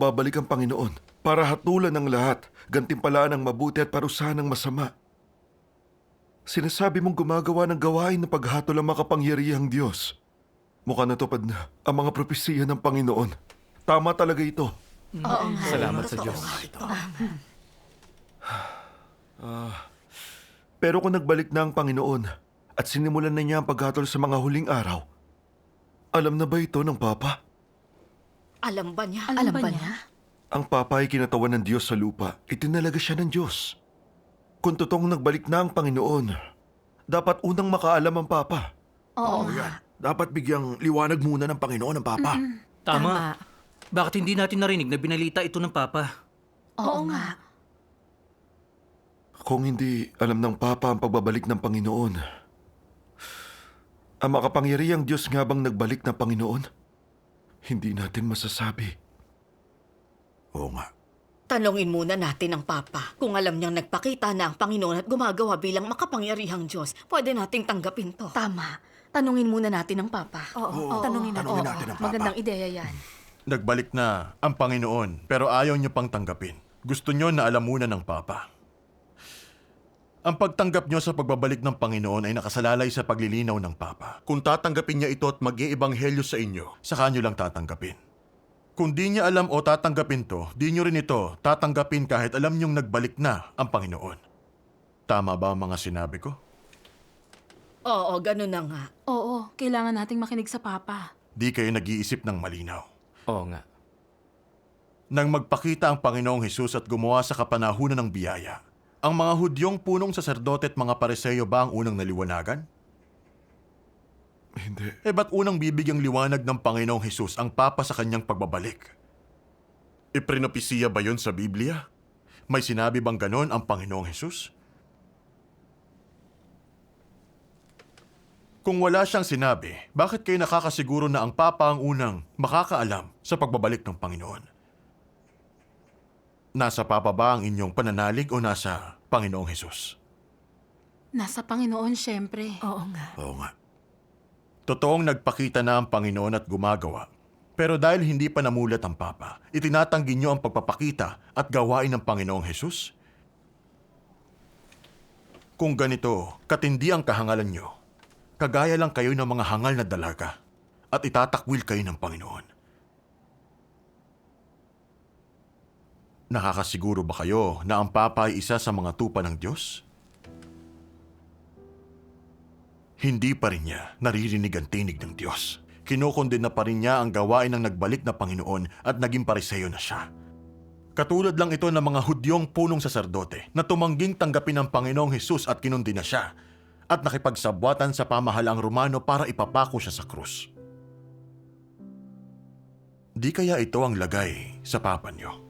Babalik ang Panginoon para hatulan ng lahat, gantimpalaan ang mabuti at parusahan ng masama. Sinasabi mong gumagawa ng gawain ng paghatol ang makapangyarihang Diyos. Mukha natupad na ang mga propesiya ng Panginoon. Tama talaga ito. Oo. Salamat sa Diyos. Pero kung nagbalik na ang Panginoon at sinimulan na niya ang paghatol sa mga huling araw, alam na ba ito ng Papa? Alam ba niya? Alam, ba niya? Ang Papa ay kinatawan ng Diyos sa lupa. Itinalaga siya ng Diyos. Kung totoong nagbalik na ang Panginoon, dapat unang makaalam ang Papa. Oo nga. Dapat bigyang liwanag muna ng Panginoon ang Papa. Tama. Bakit hindi natin narinig na binalita ito ng Papa? Oo nga. Kung hindi alam ng Papa ang pagbabalik ng Panginoon, ang makapangyarihang Diyos nga bang nagbalik na Panginoon? Hindi natin masasabi. Oo nga. Tanungin muna natin ang Papa. Kung alam niyang nagpakita na ang Panginoon at gumagawa bilang makapangyarihang Diyos, pwede nating tanggapin to. Tama. Tanungin muna natin ang Papa. Oo, tanungin natin. tanungin natin ang Papa. Magandang ideya yan. Nagbalik na ang Panginoon pero ayaw niyo pang tanggapin. Gusto niyo na alam muna ng Papa. Ang pagtanggap niyo sa pagbabalik ng Panginoon ay nakasalalay sa paglilinaw ng Papa. Kung tatanggapin niya ito at mag-iebanghelyo sa inyo, saka niyo lang tatanggapin. Kung di niya alam o tatanggapin to, di niyo rin ito tatanggapin kahit alam niyong nagbalik na ang Panginoon. Tama ba ang mga sinabi ko? Oo, ganun na nga. Oo, kailangan nating makinig sa Papa. Di kayo nag-iisip ng malinaw. Oo nga. Nang magpakita ang Panginoong Hesus at gumawa sa kapanahunan ng biyaya, ang mga Hudyong punong saserdote at mga pareseyo ba ang unang naliwanagan? Hindi. Eh ba't unang bibigyang liwanag ng Panginoong Hesus ang Papa sa kanyang pagbabalik? Iprinopisiya ba yon sa Biblia? May sinabi bang ganon ang Panginoong Hesus? Kung wala siyang sinabi, bakit kayo nakakasiguro na ang Papa ang unang makakaalam sa pagbabalik ng Panginoon? Nasa Papa ba ang inyong pananalig o nasa Panginoong Hesus? Nasa Panginoon, syempre. Oo nga. Oo nga. Totoong nagpakita na ang Panginoon at gumagawa. Pero dahil hindi pa namulat ang Papa, itinatanggi niyo ang pagpapakita at gawain ng Panginoong Hesus? Kung ganito, katindi ang kahangalan niyo, kagaya lang kayo ng mga hangal na dalaga at itatakwil kayo ng Panginoon. Nakakasiguro ba kayo na ang Papa ay isa sa mga tupa ng Diyos? Hindi pa rin niya naririnig ang tinig ng Diyos. Kinukondena pa rin niya ang gawain ng nagbalik na Panginoon at naging pariseyo na siya. Katulad lang ito ng mga hudyong punong saserdote na tumangging tanggapin ang Panginoong Hesus at kinundina siya at nakipagsabwatan sa pamahalaang Romano para ipapako siya sa krus. Di kaya ito ang lagay sa papa niyo?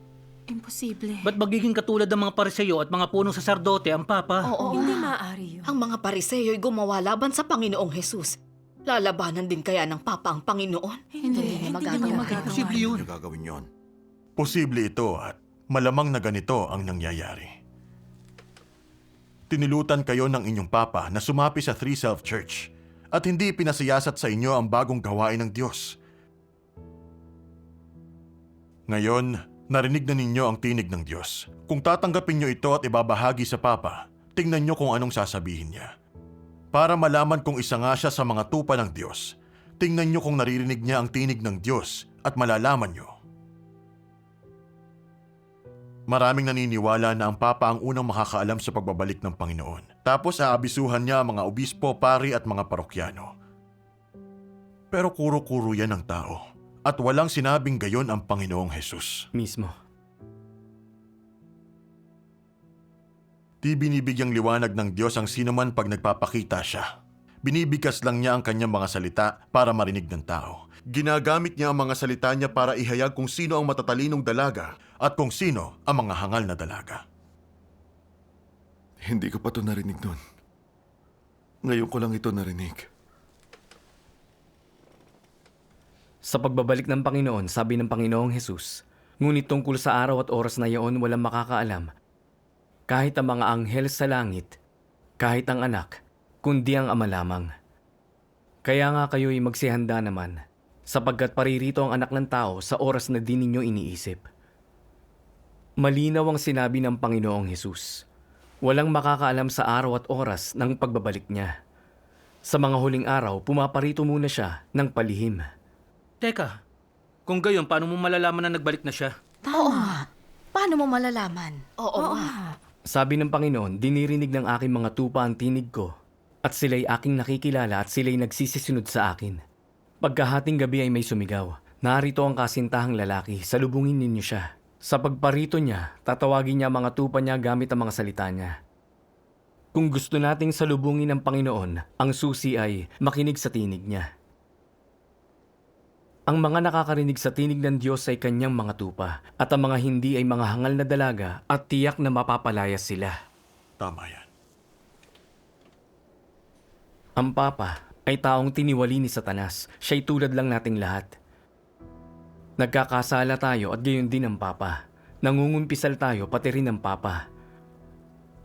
Imposible. Ba't magiging katulad ng mga pariseyo at mga punong saserdote ang Papa? Oo Hindi maaari yun. Ang mga pariseyo'y gumawa laban sa Panginoong Hesus. Lalabanan din kaya ng Papa ang Panginoon? Hindi, hindi magagawa. niya magagawa. Posible yun. Hindi gagawin yon. Posible ito at malamang na ganito ang nangyayari. Tinilutan kayo ng inyong papa na sumapi sa Three Self Church at hindi pinasiyasat sa inyo ang bagong gawain ng Diyos. Ngayon, narinig na ninyo ang tinig ng Diyos. Kung tatanggapin nyo ito at ibabahagi sa Papa, tingnan nyo kung anong sasabihin niya. Para malaman kung isa nga siya sa mga tupa ng Diyos, tingnan nyo kung naririnig niya ang tinig ng Diyos at malalaman nyo. Maraming naniniwala na ang Papa ang unang makakaalam sa pagbabalik ng Panginoon. Tapos aabisuhan niya ang mga obispo, pari at mga parokyano. Pero kuro-kuro yan ng tao. At walang sinabing gayon ang Panginoong Hesus. Mismo. Di binibigyang liwanag ng Diyos ang sinuman pag nagpapakita siya. Binibigkas lang niya ang kanyang mga salita para marinig ng tao. Ginagamit niya ang mga salita niya para ihayag kung sino ang matatalinong dalaga at kung sino ang mga hangal na dalaga. Hindi ko pa ito narinig noon. Ngayon ko lang ito narinig. Sa pagbabalik ng Panginoon, sabi ng Panginoong Hesus, ngunit tungkol sa araw at oras na iyon walang makakaalam, kahit ang mga anghel sa langit, kahit ang anak, kundi ang ama lamang. Kaya nga kayo'y magsihanda naman, sapagkat paririto ang anak ng tao sa oras na di ninyo iniisip. Malinaw ang sinabi ng Panginoong Hesus. Walang makakaalam sa araw at oras ng pagbabalik niya. Sa mga huling araw, pumaparito muna siya ng palihim. Teka, kung gayon, paano mo malalaman na nagbalik na siya? Oo nga. Paano mo malalaman? Oo, nga. Sabi ng Panginoon, dinirinig ng aking mga tupa ang tinig ko, at sila'y aking nakikilala at sila'y nagsisisunod sa akin. Pagkahating gabi ay may sumigaw, narito ang kasintahang lalaki, salubungin ninyo siya. Sa pagparito niya, tatawagin niya ang mga tupa niya gamit ang mga salita niya. Kung gusto nating salubungin ng Panginoon, ang susi ay makinig sa tinig niya. Ang mga nakakarinig sa tinig ng Diyos ay kanyang mga tupa, at ang mga hindi ay mga hangal na dalaga at tiyak na mapapalaya sila. Tama yan. Ang Papa ay taong tiniwali ni Satanas. Siya'y tulad lang nating lahat. Nagkakasala tayo at gayon din ang Papa. Nangungumpisal tayo pati rin ang Papa.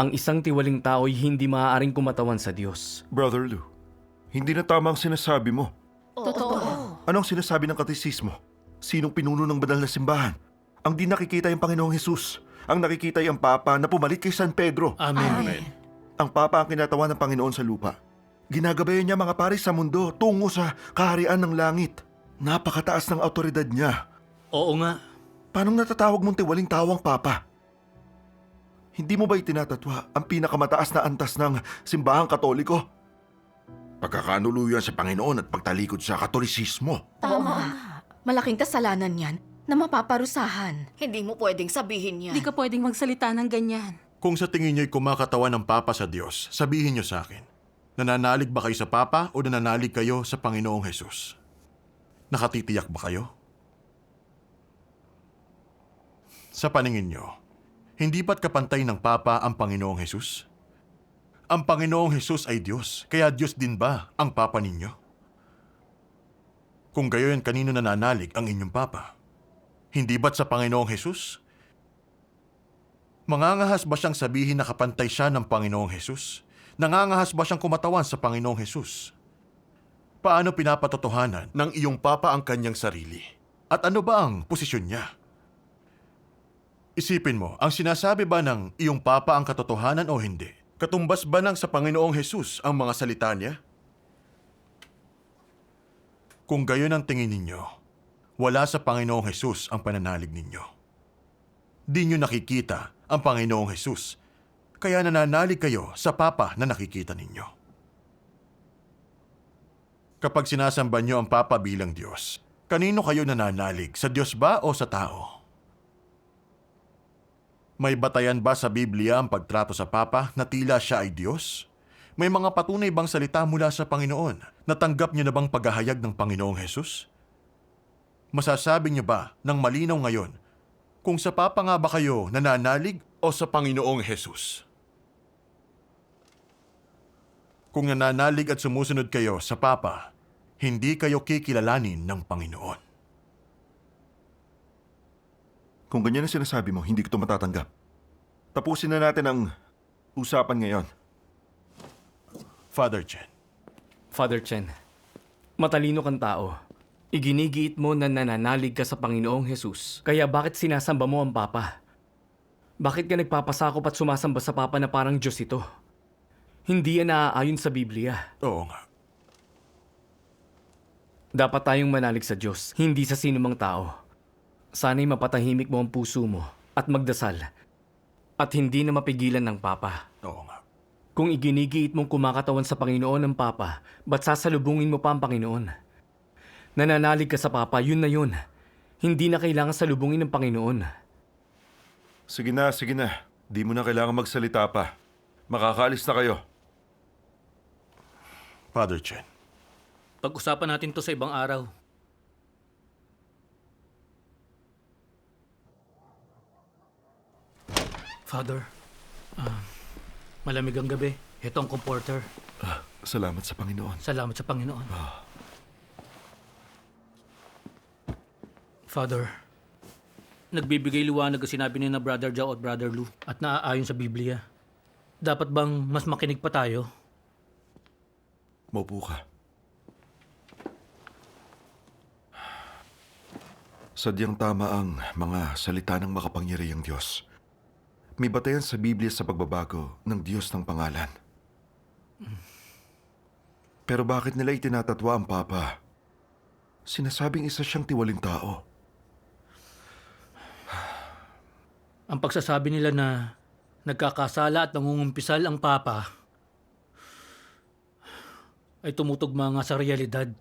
Ang isang tiwaling tao ay hindi maaaring kumatawan sa Diyos. Brother Lou, hindi na tama ang sinasabi mo. Totoo. Anong sinasabi ng katesismo? Sinong pinuno ng banal na simbahan? Ang di nakikita ay ang Panginoong Hesus. Ang nakikita ay ang Papa na pumalit kay San Pedro. Amen. Ang Papa ang kinatawan ng Panginoon sa lupa. Ginagabayan niya mga paris sa mundo tungo sa kaharian ng langit. Napakataas ng autoridad niya. Oo nga. Paano natatawag mong tiwaling tawang Papa? Hindi mo ba itinatatwa ang pinakamataas na antas ng simbahang katoliko? Pagkakanuluyan sa Panginoon at pagtalikod sa katolisismo. Tama. Malaking kasalanan yan na mapaparusahan. Hindi mo pwedeng sabihin yan. Di ka pwedeng magsalita ng ganyan. Kung sa tingin niyo'y kumakatawan ng Papa sa Diyos, sabihin niyo sa akin, nananalig ba kayo sa Papa o nananalig kayo sa Panginoong Hesus? Nakatitiyak ba kayo? Sa paningin niyo, hindi ba't kapantay ng Papa ang Panginoong Hesus? Ang Panginoong Hesus ay Diyos, kaya Diyos din ba ang Papa ninyo? Kung gayon, kanino nananalig ang inyong Papa? Hindi ba't sa Panginoong Hesus? Mangangahas ba siyang sabihin na kapantay siya ng Panginoong Hesus? Nangangahas ba siyang kumatawan sa Panginoong Hesus? Paano pinapatotohanan ng iyong Papa ang kanyang sarili? At ano ba ang posisyon niya? Isipin mo, ang sinasabi ba ng iyong Papa ang katotohanan o hindi? Katumbas ba ng sa Panginoong Hesus ang mga salita niya? Kung gayon ang tingin ninyo, wala sa Panginoong Hesus ang pananalig ninyo. Di nyo nakikita ang Panginoong Hesus, kaya nananalig kayo sa Papa na nakikita ninyo. Kapag sinasamba nyo ang Papa bilang Diyos, kanino kayo nananalig? Sa Diyos ba o sa tao? May batayan ba sa Biblia ang pagtrato sa Papa na tila siya ay Diyos? May mga patunay bang salita mula sa Panginoon? Natanggap niyo na bang paghahayag ng Panginoong Hesus? Masasabi niyo ba ng malinaw ngayon kung sa Papa nga ba kayo nananalig o sa Panginoong Hesus? Kung nananalig at sumusunod kayo sa Papa, hindi kayo kikilalanin ng Panginoon. Kung ganyan ang sinasabi mo, hindi ko ito matatanggap. Tapusin na natin ang usapan ngayon. Father Chen, Father Chen, matalino kang tao. Iginigiit mo na nananalig ka sa Panginoong Hesus. Kaya bakit sinasamba mo ang Papa? Bakit ka nagpapasakop at sumasamba sa Papa na parang Diyos ito? Hindi yan naaayon sa Biblia. oo nga. Dapat tayong manalig sa Diyos, hindi sa sinumang tao. Sana'y mapatahimik mo ang puso mo at magdasal. At hindi na mapigilan ng Papa. Oo nga. Kung iginigiit mong kumakatawan sa Panginoon ng Papa, ba't sasalubungin mo pa ang Panginoon? Nananalig ka sa Papa, yun na yun. Hindi na kailangan salubungin ng Panginoon. Sige na, sige na. Di mo na kailangan magsalita pa. Makakaalis na kayo. Father Chen, Pag-usapan natin to sa ibang araw. Father, ah, malamig ang gabi. Ito ang comforter. Ah, salamat sa Panginoon. Salamat sa Panginoon. Father, nagbibigay liwanag ang sinabi ni na Brother Joe at Brother Lou at naaayon sa Biblia. Dapat bang mas makinig pa tayo? Maupo ka. Sadyang tama ang mga salita ng makapangyarihang Diyos. May batayan sa Biblia sa pagbabago ng Diyos ng pangalan. Pero bakit nila itinatatwa ang Papa? Sinasabing isa siyang tiwaling tao. Ang pagsasabi nila na nagkakasala at nangungumpisal ang Papa ay tumutugma nga sa realidad.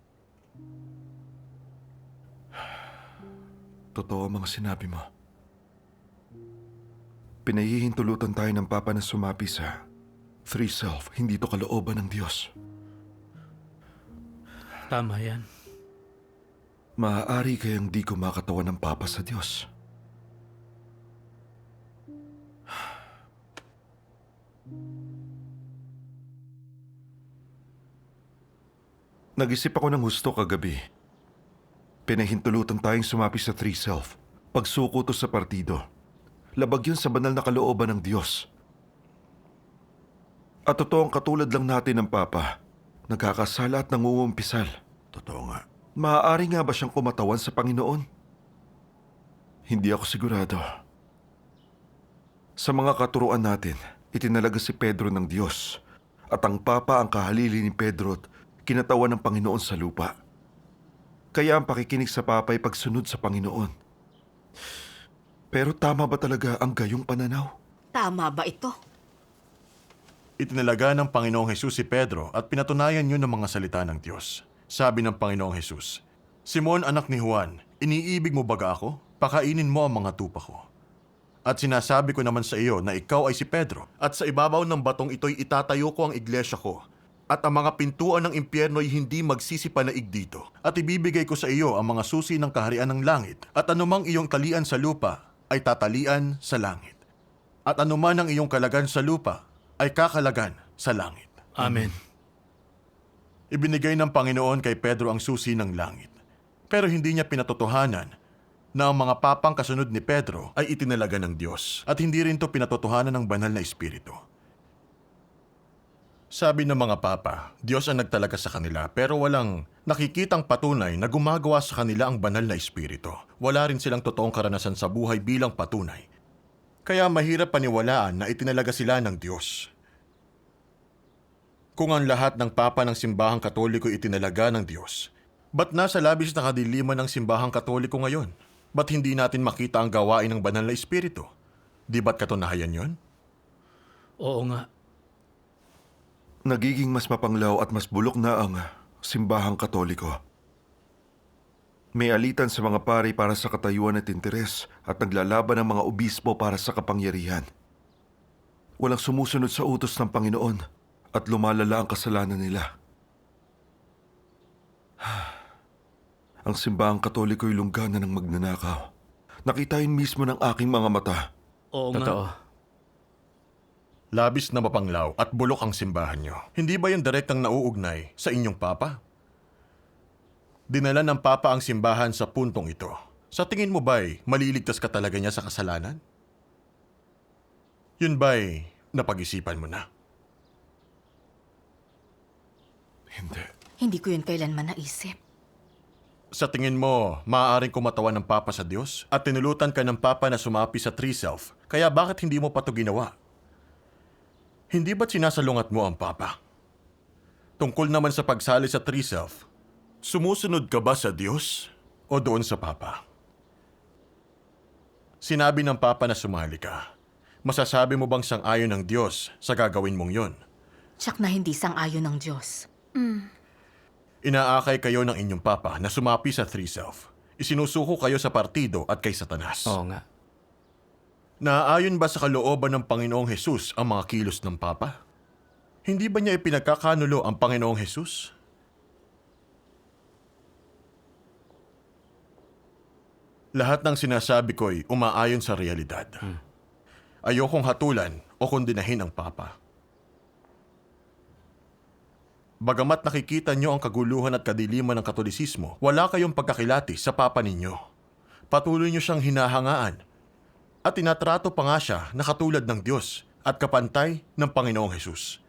Totoo ang mga sinabi mo. Pinahihintulutan tayo ng Papa na sumapi sa Three Self, hindi to kalooban ng Diyos. Tama yan. Maaari kayang di kumakatawan ng Papa sa Diyos. Nag-isip ako ng husto kagabi. Pinahintulutan tayong sumapi sa Three Self. Pagsuko to sa partido. Labag yun sa banal na kalooban ng Diyos. At totoong katulad lang natin ng Papa. Nagkakasala at nangungumpisal. Totoo nga. Maaari nga ba siyang kumatawan sa Panginoon? Hindi ako sigurado. Sa mga katuruan natin, itinalaga si Pedro ng Diyos at ang Papa ang kahalili ni Pedro at kinatawan ng Panginoon sa lupa. Kaya ang pakikinig sa Papa ay pagsunod sa Panginoon. Pero tama ba talaga ang gayong pananaw? Tama ba ito? Itinalaga ng Panginoong Hesus si Pedro at pinatunayan yun ng mga salita ng Diyos. Sabi ng Panginoong Hesus, Simon anak ni Juan, iniibig mo baga ako? Pakainin mo ang mga tupa ko. At sinasabi ko naman sa iyo na ikaw ay si Pedro, at sa ibabaw ng batong ito'y itatayo ko ang iglesia ko, at ang mga pintuan ng impyerno ay hindi magsisipanaig dito. At ibibigay ko sa iyo ang mga susi ng kaharian ng langit, at anumang iyong talian sa lupa ay tatalian sa langit. At anuman ang iyong kalagan sa lupa ay kakalagan sa langit. Amen. Ibinigay ng Panginoon kay Pedro ang susi ng langit. Pero hindi niya pinatotohanan na ang mga papang kasunod ni Pedro ay itinalaga ng Diyos at hindi rin to pinatotohanan ng banal na espiritu. Sabi ng mga papa, Diyos ang nagtalaga sa kanila pero walang nakikitang patunay na gumagawa sa kanila ang banal na espiritu. Wala rin silang totoong karanasan sa buhay bilang patunay. Kaya mahirap paniwalaan na itinalaga sila ng Diyos. Kung ang lahat ng papa ng simbahang katoliko itinalaga ng Diyos, ba't nasa labis na kadiliman ng simbahang katoliko ngayon? Ba't hindi natin makita ang gawain ng banal na espiritu? Di ba't katunayan yon? Oo nga. Nagiging mas mapanglaw at mas bulok na ang simbahang katoliko. May alitan sa mga pari para sa katayuan at interes at naglalaban ng mga obispo para sa kapangyarihan. Walang sumusunod sa utos ng Panginoon at lumalala ang kasalanan nila. Ang simbahang katoliko'y lunggana ng magnanakaw. Nakita yun mismo ng aking mga mata. Oo nga. Labis na mapanglaw at bulok ang simbahan nyo. Hindi ba yung direktang nauugnay sa inyong papa? Dinala ng papa ang simbahan sa puntong ito. Sa tingin mo ba'y maliligtas ka talaga niya sa kasalanan? Yun ba'y napag-isipan mo na? Hindi. Hindi ko yun kailanman naisip. Sa tingin mo, maaaring kumatawan ng Papa sa Diyos at tinulutan ka ng Papa na sumapi sa Three Self, kaya bakit hindi mo pa ito ginawa? Hindi ba't sinasalungat mo ang Papa? Tungkol naman sa pagsali sa Three Self, sumusunod ka ba sa Diyos o doon sa Papa? Sinabi ng Papa na sumali ka. Masasabi mo bang sang-ayon ng Diyos sa gagawin mong yon? Tsak na hindi sang-ayon ng Diyos. Inaakay kayo ng inyong Papa na sumapi sa Three Self. Isinusuko kayo sa partido at kay Satanas. Oo nga. Naaayon ba sa kalooban ng Panginoong Hesus ang mga kilos ng Papa? Hindi ba niya ipinagkakanulo ang Panginoong Hesus? Lahat ng sinasabi ko'y umaayon sa realidad. Ayokong hatulan o kondinahin ang Papa. Bagamat nakikita niyo ang kaguluhan at kadiliman ng katolisismo, wala kayong pagkakilati sa Papa ninyo. Patuloy niyo siyang hinahangaan at tinatrato pa nga siya na katulad ng Diyos at kapantay ng Panginoong Hesus.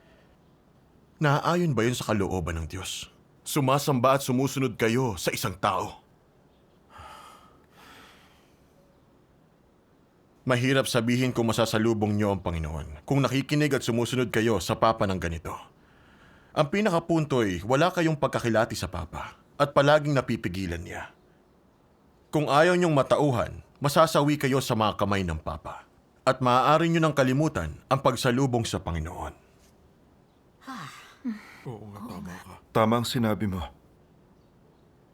Naaayon ba yun sa kalooban ng Diyos? Sumasamba at sumusunod kayo sa isang tao. Mahirap sabihin kung masasalubong niyo ang Panginoon kung nakikinig at sumusunod kayo sa Papa ng ganito. Ang pinakapunto ay wala kayong pagkakilati sa Papa at palaging napipigilan niya. Kung ayaw niyong matauhan, masasawi kayo sa mga kamay ng Papa at maaari niyo nang kalimutan ang pagsalubong sa Panginoon. Tama ang sinabi mo.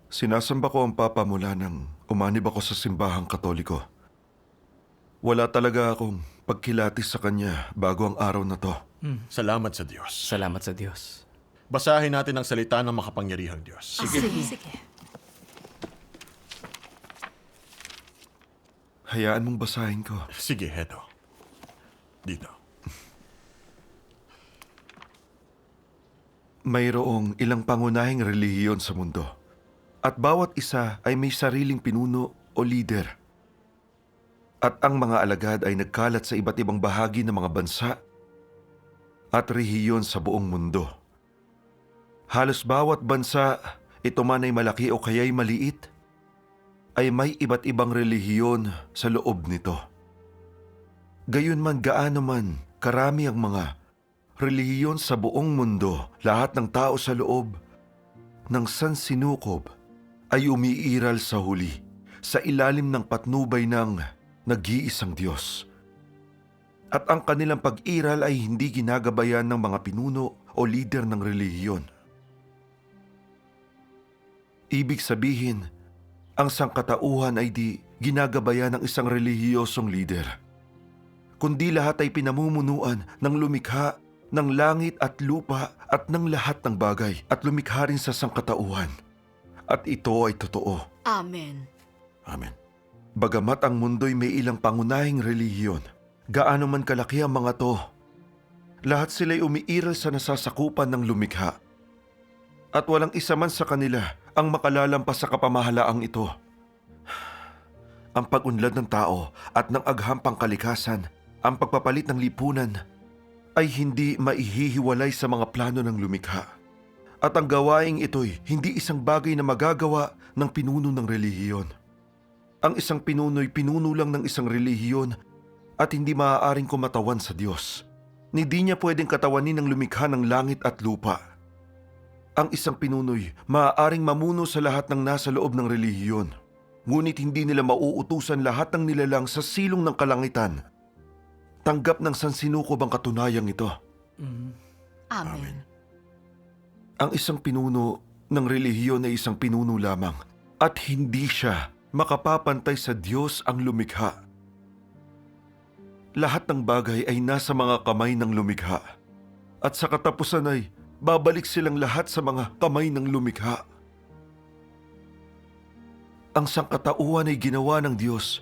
Sinasamba ko ang Papa mula nang umanib ako sa simbahang katoliko. Wala talaga akong pagkilatis sa Kanya bago ang araw na to. Salamat sa Diyos. Salamat sa Diyos. Basahin natin ang salita ng makapangyarihang Diyos. Sige. Sige. Hayaan mong basahin ko. Sige, heto. Dito. Mayroong ilang pangunahing relihiyon sa mundo. At bawat isa ay may sariling pinuno o leader. At ang mga alagad ay nagkalat sa iba't ibang bahagi ng mga bansa at rehiyon sa buong mundo. Halos bawat bansa, ito man ay malaki o kaya'y maliit, ay may iba't ibang relihiyon sa loob nito. Gayunman gaano man karami ang mga relihiyon sa buong mundo, lahat ng tao sa loob ng sansinukob ay umiiral sa huli, sa ilalim ng patnubay ng nag-iisang Diyos. At ang kanilang pag-iral ay hindi ginagabayan ng mga pinuno o lider ng relihiyon. Ibig sabihin, ang sangkatauhan ay di ginagabayan ng isang relihiyosong lider kundi lahat ay pinamumunuan ng lumikha ng langit at lupa at ng lahat ng bagay at lumikha rin sa sangkatauhan. At ito ay totoo. Amen. Amen. Bagamat ang mundo'y may ilang pangunahing relihiyon, gaano man kalaki ang mga to, lahat sila'y umiiral sa nasasakupan ng lumikha. At walang isa man sa kanila ang makalalampas sa kapamahalaang ito. Ang pag-unlad ng tao at ng aghampang kalikasan, ang pagpapalit ng lipunan, ay hindi maihihiwalay sa mga plano ng lumikha. At ang gawaing ito'y hindi isang bagay na magagawa ng pinuno ng relihiyon. Ang isang pinuno'y pinuno lang ng isang relihiyon at hindi maaaring kumatawan sa Diyos. Hindi niya pwedeng katawanin ng lumikha ng langit at lupa. Ang isang pinuno'y maaaring mamuno sa lahat ng nasa loob ng relihiyon. Ngunit hindi nila mauutusan lahat ng nilalang sa silong ng kalangitan. Tanggap ng sansinukob ang katunayang ito. Amen. Ang isang pinuno ng relihiyon ay isang pinuno lamang at hindi siya makapapantay sa Diyos ang lumikha. Lahat ng bagay ay nasa mga kamay ng lumikha at sa katapusan ay babalik silang lahat sa mga kamay ng lumikha. Ang sangkatauhan ay ginawa ng Diyos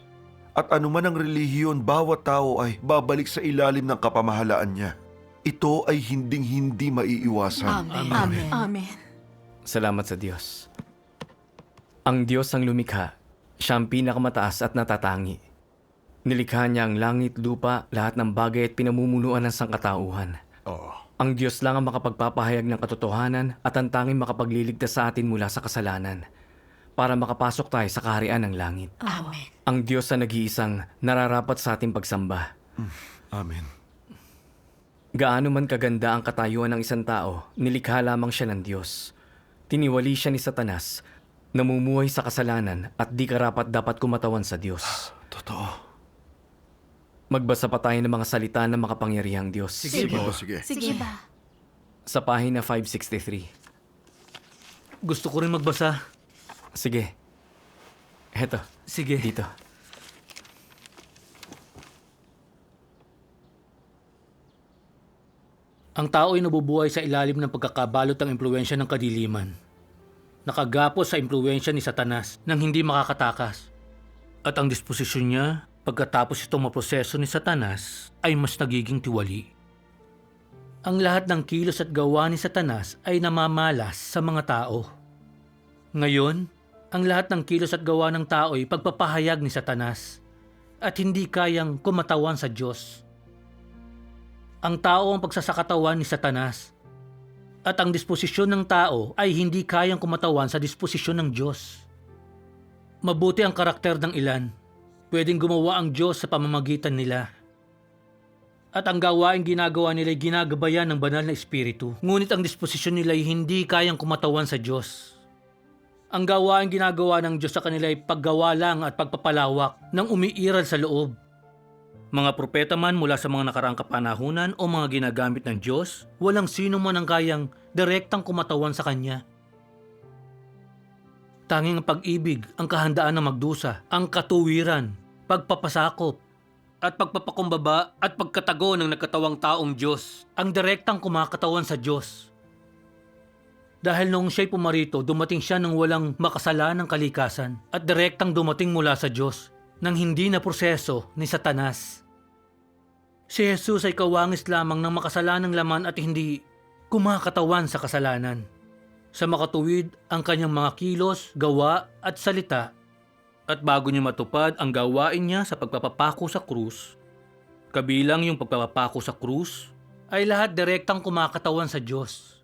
at anuman ang relihiyon bawat tao ay babalik sa ilalim ng kapamahalaan niya. Ito ay hinding-hindi maiiwasan. Amen. Amen. Amen. Salamat sa Diyos. Ang Diyos ang lumikha, siya ang pinakamataas at natatangi. Nilikha niya ang langit, lupa, lahat ng bagay at pinamumunuan ng sangkatauhan. Oo. Ang Diyos lang ang makapagpapahayag ng katotohanan at ang tanging makapagliligtas sa atin mula sa kasalanan para makapasok tayo sa kaharian ng langit. Amen. Ang Diyos na nag-iisang nararapat sa ating pagsamba. Amen. Gaano man kaganda ang katayuan ng isang tao, nilikha lamang siya ng Diyos. Tiniwali siya ni Satanas, namumuhay sa kasalanan at di karapat dapat kumatawan sa Diyos. Totoo. Magbasa pa tayo ng mga salita ng makapangyarihang Diyos. Sige po, sige. Sige ba? Sa pahina 563. Gusto ko rin magbasa. Sige. Heto, Sige. dito. Ang tao ay nabubuhay sa ilalim ng pagkakabalot ng impluensya ng kadiliman. Nakagapos sa impluensya ni Satanas nang hindi makakatakas. At ang disposisyon niya, pagkatapos itong maproseso ni Satanas, ay mas nagiging tiwali. Ang lahat ng kilos at gawa ni Satanas ay namamalas sa mga tao. Ngayon, ang lahat ng kilos at gawa ng tao ay pagpapahayag ni Satanas at hindi kayang kumatawan sa Diyos. Ang tao ang pagsasakatawan ni Satanas. At ang disposisyon ng tao ay hindi kayang kumatawan sa disposisyon ng Diyos. Mabuti ang karakter ng ilan, pwedeng gumawa ang Diyos sa pamamagitan nila. At ang gawain ginagawa nila ay ginagabayan ng banal na espiritu. Ngunit ang disposisyon nila ay hindi kayang kumatawan sa Diyos. Ang gawain ginagawa ng Diyos sa kanila ay paggawa lang at pagpapalawak ng umiiral sa loob. Mga propeta man mula sa mga nakaraang kapanahunan o mga ginagamit ng Diyos, walang sino man ang kayang direktang kumatawan sa Kanya. Tanging ang pag-ibig, ang kahandaan na magdusa, ang katuwiran, pagpapasakop, at pagpapakumbaba at pagkatago ng nagkatawang taong Diyos, ang direktang kumakatawan sa Diyos. Dahil noong siya'y pumarito, dumating siya ng walang makasalanang kalikasan at direktang dumating mula sa Diyos nang hindi na proseso ni Satanas. Si Jesus ay kawangis lamang ng makasalanang laman at hindi kumakatawan sa kasalanan. Sa makatuwid ang kanyang mga kilos, gawa at salita at bago niya matupad ang gawain niya sa pagpapapako sa krus, kabilang yung pagpapapako sa krus, ay lahat direktang kumakatawan sa Diyos.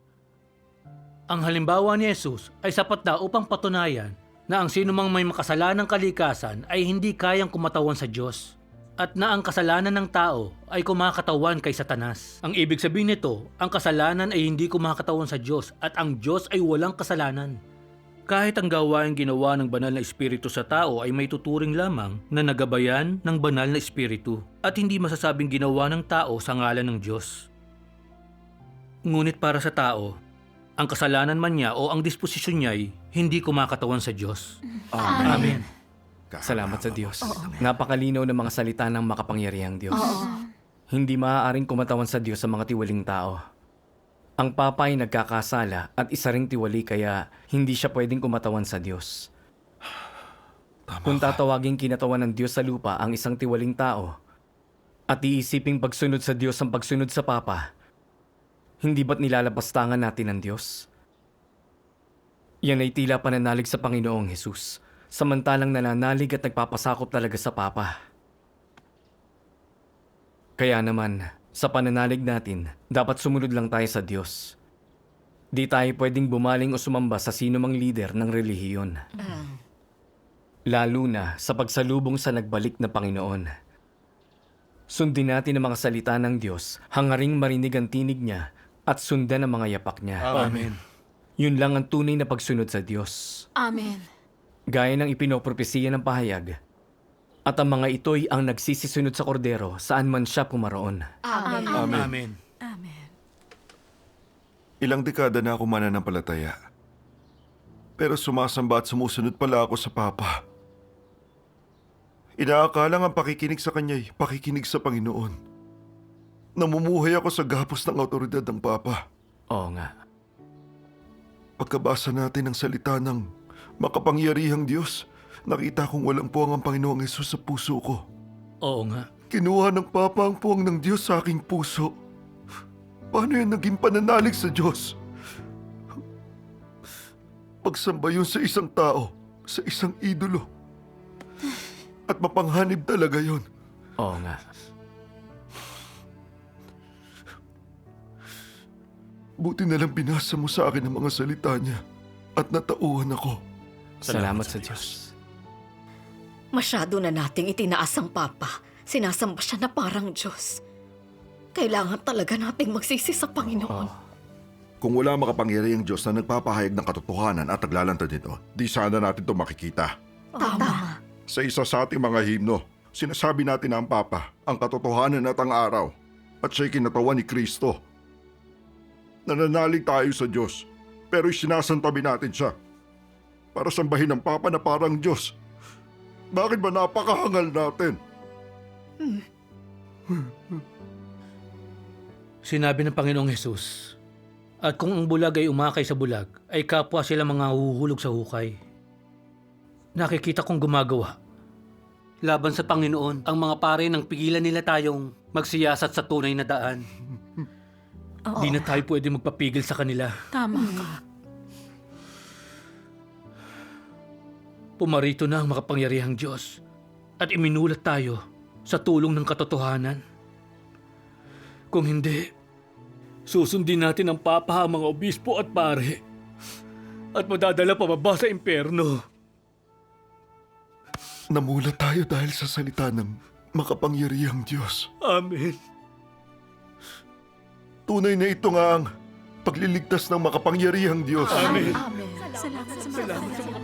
Ang halimbawa ni Jesus ay sapat na upang patunayan na ang sino mang may makasalanang kalikasan ay hindi kayang kumatawan sa Diyos at na ang kasalanan ng tao ay kumakatawan kay Satanas. Ang ibig sabihin nito, ang kasalanan ay hindi kumakatawan sa Diyos at ang Diyos ay walang kasalanan. Kahit ang gawain ginawa ng banal na espiritu sa tao ay may tuturing lamang na nagabayan ng banal na espiritu at hindi masasabing ginawa ng tao sa ngalan ng Diyos. Ngunit para sa tao, ang kasalanan man niya o ang disposisyon niya ay hindi kumakatawan sa Diyos. Amen. Salamat sa Diyos. Napakalinaw ng mga salita ng makapangyarihang Diyos. Hindi maaaring kumatawan sa Diyos sa mga tiwaling tao. Ang Papa ay nagkakasala at isa ring tiwali kaya hindi siya pwedeng kumatawan sa Diyos. Kung tatawaging kinatawan ng Diyos sa lupa ang isang tiwaling tao at iisiping pagsunod sa Diyos ang pagsunod sa Papa, hindi ba't nilalapastangan natin ang Diyos? Yan ay tila pananalig sa Panginoong Hesus, samantalang nananalig at nagpapasakop talaga sa Papa. Kaya naman, sa pananalig natin, dapat sumunod lang tayo sa Diyos. Di tayo pwedeng bumaling o sumamba sa sino mang lider ng relihiyon. Lalo na sa pagsalubong sa nagbalik na Panginoon. Sundin natin ang mga salita ng Diyos, hangaring marinig ang tinig niya at sundan ang mga yapak niya. Amen. Yun lang ang tunay na pagsunod sa Diyos. Amen. Gaya ng ipinopropesiya ng pahayag. At ang mga ito'y ang nagsisisunod sa kordero saan man siya pumaroon. Amen. Amen. Amen. Ilang dekada na ako mananampalataya. Pero sumasamba at sumusunod pala ako sa Papa. Inaakala ang pakikinig sa Kanya'y pakikinig sa Panginoon. Namumuhay ako sa gapos ng autoridad ng Papa. Oo nga. Pagkabasa natin ng salita ng makapangyarihang Diyos, nakita kong walang puwang ang Panginoong Yesus sa puso ko. Oo nga. Kinuha ng Papa ang puwang ng Diyos sa aking puso. Paano yan naging pananalig sa Diyos? Pagsamba yun sa isang tao, sa isang idolo. At mapanghanib talaga yun. Oo nga. Buti na lang binasa mo sa akin ang mga salita niya at natauhan ako. Salamat, sa Diyos. Masyado na nating itinaas ang Papa. Sinasamba siya na parang Diyos. Kailangan talaga nating magsisi sa Panginoon. Kung wala makapangyarihang Diyos na nagpapahayag ng katotohanan at naglalantad nito, di sana natin ito makikita. Tama. Sa isa sa ating mga himno, sinasabi natin na ang Papa, ang katotohanan at ang araw, at siya'y kinatawan ni Kristo. Nananalig tayo sa Diyos, pero sinasantabi natin siya. Para sambahin ang Papa na parang Diyos. Bakit ba napakahangal natin? Sinabi ng Panginoong Hesus, At kung ang bulag ay umakay sa bulag, ay kapwa sila mga huhulog sa hukay. Nakikita kong gumagawa. Laban sa Panginoon, ang mga pare nang pigilan nila tayong magsiyasat sa tunay na daan. Di na tayo pwede magpapigil sa kanila. Tama ka. Pumarito na ang makapangyarihang Diyos at iminulat tayo sa tulong ng katotohanan. Kung hindi, susundin natin ang papa ang mga obispo at pare at madadala pababa sa impyerno. Namulat tayo dahil sa salita ng makapangyarihang Diyos. Amen. Tunay na ito nga ang pagliligtas ng makapangyarihang Diyos. Amen. Amen. Salamat sa mga Salamat sa makapangyarihan.